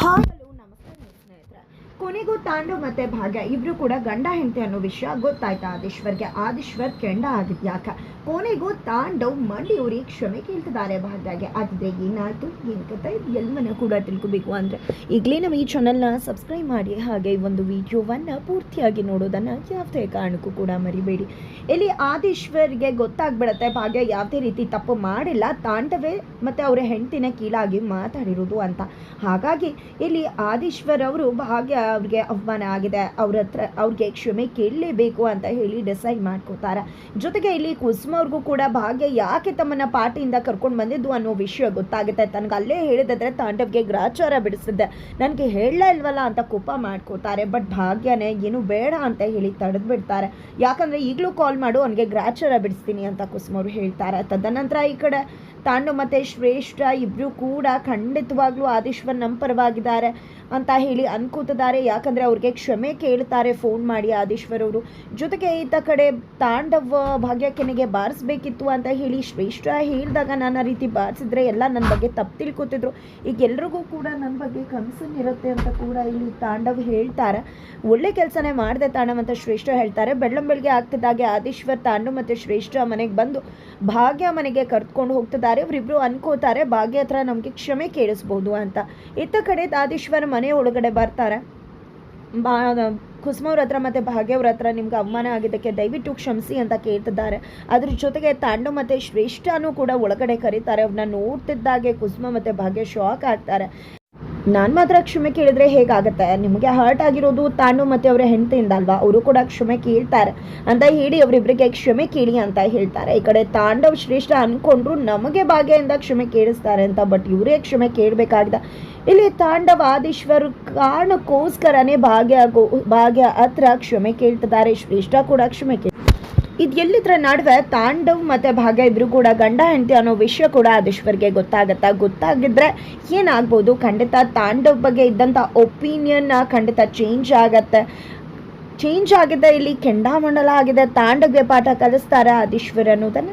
Hi. ಕೊನೆಗೂ ತಾಂಡು ಮತ್ತೆ ಭಾಗ್ಯ. ಇಬ್ರು ಕೂಡ ಗಂಡ ಹೆಂಡತಿ ಅನ್ನೋ ವಿಷಯ ಗೊತ್ತಾಯ್ತಾ ಆದಿಶ್ವರ್ಗೆ? ಆದಿಶ್ವರ್ ಕೆಂಡ ಆಗಿದ್ಯಾಕ ಕೊನೆಗೂ ತಾಂಡವ್ ಊರಿ ಕ್ಷಮೆ ಕೇಳ್ತಿದ್ದಾರೆ ಭಾಗ್ಯಗೆ. ಆದ್ರೆ ಏನಾಯ್ತು? ಏನ್ ಕಥೆ ಎಲ್ಲವನ್ನ ಕೂಡ ತಿಳ್ಕೊಬೇಕು ಅಂದ್ರೆ ಈಗಲೇ ನಮ್ಮ ಈ ಚಾನಲ್ನ ಸಬ್ಸ್ಕ್ರೈಬ್ ಮಾಡಿ ಹಾಗೆ ಈ ಒಂದು ವಿಡಿಯೋವನ್ನ ಪೂರ್ತಿಯಾಗಿ ನೋಡೋದನ್ನ ಯಾವುದೇ ಕಾರಣಕ್ಕೂ ಕೂಡ ಮರಿಬೇಡಿ. ಇಲ್ಲಿ ಆದಿಶ್ವರ್ಗೆ ಗೊತ್ತಾಗ್ಬಿಡತ್ತೆ ಭಾಗ್ಯ, ಯಾವುದೇ ರೀತಿ ತಪ್ಪು ಮಾಡಿಲ್ಲ, ತಾಂಡವೇ ಮತ್ತೆ ಅವರ ಹೆಂಡತಿನ ಕೀಳಾಗಿ ಮಾತಾಡಿರೋದು ಅಂತ. ಹಾಗಾಗಿ ಇಲ್ಲಿ ಆದೀಶ್ವರ್ ಅವರು ಭಾಗ್ಯ ಅವ್ರಿಗೆ ಅವಮಾನ ಆಗಿದೆ. ಅವ್ರ ಹತ್ರ ಅವ್ರಿಗೆ ಕ್ಷಮೆ ಕೇಳಲೇಬೇಕು ಅಂತ ಹೇಳಿ ಡಿಸೈಡ್ ಮಾಡ್ಕೋತಾರೆ. ಜೊತೆಗೆ ಇಲ್ಲಿ ಕುಸುಮ ಅವ್ರಿಗೂ ಕೂಡ ಭಾಗ್ಯ ಯಾಕೆ ತಮ್ಮನ್ನ ಪಾರ್ಟಿಯಿಂದ ಕರ್ಕೊಂಡು ಬಂದಿದ್ದು ಅನ್ನೋ ವಿಷಯ ಗೊತ್ತಾಗುತ್ತೆ. ತನಗೆ ಅಲ್ಲೇ ಹೇಳಿದ್ರೆ ತಾಂಡವ್ಗೆ ಗ್ರಾಚಾರ ಬಿಡಿಸಿದ್ದೆ ನನಗೆ ಹೇಳಲೇ ಇಲ್ವಲ್ಲ ಅಂತ ಕೋಪ ಮಾಡ್ಕೋತಾರೆ. ಬಟ್ ಭಾಗ್ಯನೇ ಏನು ಬೇಡ ಅಂತ ಹೇಳಿ ತಡೆದು ಬಿಡ್ತಾರೆ ಯಾಕಂದ್ರೆ ಈಗಲೂ ಕಾಲ್ ಮಾಡು, ಅವನಿಗೆ ಗ್ರಾಚಾರ ಬಿಡಿಸ್ತೀನಿ ಅಂತ ಕುಸುಮ ಅವರು ಹೇಳ್ತಾರೆ. ತದನಂತರ ಈ ಕಡೆ ತಾಂಡು ಮತ್ತು ಶ್ರೇಷ್ಠ ಇಬ್ಬರೂ ಕೂಡ ಖಂಡಿತವಾಗ್ಲೂ ಆದೀಶ್ವರ್ ನಮ್ಮ ಅಂತ ಹೇಳಿ ಅನ್ಕೋತಿದ್ದಾರೆ ಯಾಕಂದರೆ ಅವ್ರಿಗೆ ಕ್ಷಮೆ ಕೇಳ್ತಾರೆ ಫೋನ್ ಮಾಡಿ ಆದೀಶ್ವರ್ ಅವರು. ಜೊತೆಗೆ ಈತ ಕಡೆ ತಾಂಡವ ಭಾಗ್ಯ ಕೆನೆಗೆ ಬಾರಿಸ್ಬೇಕಿತ್ತು ಅಂತ ಹೇಳಿ ಶ್ರೇಷ್ಠ ಹೇಳಿದಾಗ ನಾನು ಆ ರೀತಿ ಬಾರಿಸಿದ್ರೆ ಎಲ್ಲ ನನ್ನ ಬಗ್ಗೆ ತಪ್ಪು ತಿಳ್ಕೊತಿದ್ರು. ಈಗ ಎಲ್ರಿಗೂ ಕೂಡ ನನ್ನ ಬಗ್ಗೆ ಕನ್ಸನ್ ಇರುತ್ತೆ ಅಂತ ಕೂಡ ಇಲ್ಲಿ ತಾಂಡವ್ ಹೇಳ್ತಾರೆ. ಒಳ್ಳೆ ಕೆಲಸನೇ ಮಾಡಿದೆ ತಾಂಡವ್ ಅಂತ ಶ್ರೇಷ್ಠ ಹೇಳ್ತಾರೆ. ಬೆಳ್ಳಂ ಬೆಳಗ್ಗೆ ಆಗ್ತಿದ್ದಾಗೆ ಆದೀಶ್ವರ್, ತಾಂಡು ಮತ್ತು ಶ್ರೇಷ್ಠ ಮನೆಗೆ ಬಂದು ಭಾಗ್ಯ ಮನೆಗೆ ಕರ್ಕೊಂಡು ಹೋಗ್ತಿದ್ದಾರೆ. ಇವರಿಬ್ರು ಅನ್ಕೋತಾರೆ, ಭಾಗ್ಯ ಹತ್ರ ನಮಗೆ ಕ್ಷಮೆ ಕೇಳಿಸ್ಬೋದು ಅಂತ. ಇತ್ತ ಕಡೆ ಆದೀಶ್ವರ್ ಮನೆ ಒಳಗಡೆ ಬರ್ತಾರೆ. ಕುಸುಮವ್ರ ಹತ್ರ ಮತ್ತು ಭಾಗ್ಯವ್ರ ಹತ್ರ ನಿಮ್ಗೆ ಅವಮಾನ ಆಗಿದ್ದಕ್ಕೆ ದಯವಿಟ್ಟು ಕ್ಷಮಿಸಿ ಅಂತ ಕೇಳ್ತಿದ್ದಾರೆ. ಅದ್ರ ಜೊತೆಗೆ ತಾಂಡು ಮತ್ತು ಶ್ರೇಷ್ಠನೂ ಕೂಡ ಒಳಗಡೆ ಕರೀತಾರೆ. ಅವ್ರನ್ನ ನೋಡ್ತಿದ್ದಾಗೆ ಕುಸುಮ ಮತ್ತು ಭಾಗ್ಯ ಶಾಕ್ ಆಗ್ತಾರೆ. ನಾನು ಮಾತ್ರ ಕ್ಷಮೆ ಕೇಳಿದ್ರೆ ಹೇಗಾಗುತ್ತೆ? ನಿಮಗೆ ಹರ್ಟ್ ಆಗಿರೋದು ತಾನು ಮತ್ತು ಅವರ ಹೆಂಡತಿಯಿಂದ ಅಲ್ವಾ? ಅವರು ಕೂಡ ಕ್ಷಮೆ ಕೇಳ್ತಾರೆ. ಅಂತ ಹೇಳಿ ಅವರಿಬ್ಬರಿಗೆ ಕ್ಷಮೆ ಕೇಳಿ ಅಂತ ಹೇಳ್ತಾರೆ. ಈ ಕಡೆ ತಾಂಡವ್ ಶ್ರೇಷ್ಠ ಅಂದ್ಕೊಂಡ್ರು ನಮಗೆ ಭಾಗ್ಯದಿಂದ ಕ್ಷಮೆ ಕೇಳಿಸ್ತಾರೆ ಅಂತ ಬಟ್ ಇವರೇ ಕ್ಷಮೆ ಕೇಳಬೇಕಾಗಿದ. ಇಲ್ಲಿ ತಾಂಡವ ಆದೀಶ್ವರ್ ಕಾರಣಕ್ಕೋಸ್ಕರನೇ ಭಾಗ್ಯ ಭಾಗ್ಯ ಹತ್ರ ಕ್ಷಮೆ ಕೇಳ್ತಿದ್ದಾರೆ. ಶ್ರೇಷ್ಠ ಕೂಡ ಕ್ಷಮೆ ಕೇಳಿ ಇದು ಎಲ್ಲಿದ್ರ ನಡುವೆ? ತಾಂಡವ್ ಮತ್ತು ಭಾಗ್ಯ ಇಬ್ಬರು ಕೂಡ ಗಂಡ, ಹೆಂಡತಿ ಅನ್ನೋ ವಿಷಯ ಕೂಡ ಆದೀಶ್ವರ್ಗೆ ಗೊತ್ತಾಗತ್ತಾ. ಗೊತ್ತಾಗಿದ್ರೆ ಏನಾಗ್ಬೋದು? ಖಂಡಿತ ತಾಂಡವ್ ಬಗ್ಗೆ ಇದ್ದಂಥ ಒಪಿನಿಯನ್ನ ಖಂಡಿತ ಚೇಂಜ್ ಆಗತ್ತೆ. ಚೇಂಜ್ ಆಗಿದೆ, ಇಲ್ಲಿ ಕೆಂಡಾಮಂಡಲ ಆಗಿದೆ. ತಾಂಡವ್ಗೆ ಪಾಠ ಕಲಿಸ್ತಾರೆ ಆದೀಶ್ವರ್ ಅನ್ನೋದನ್ನ.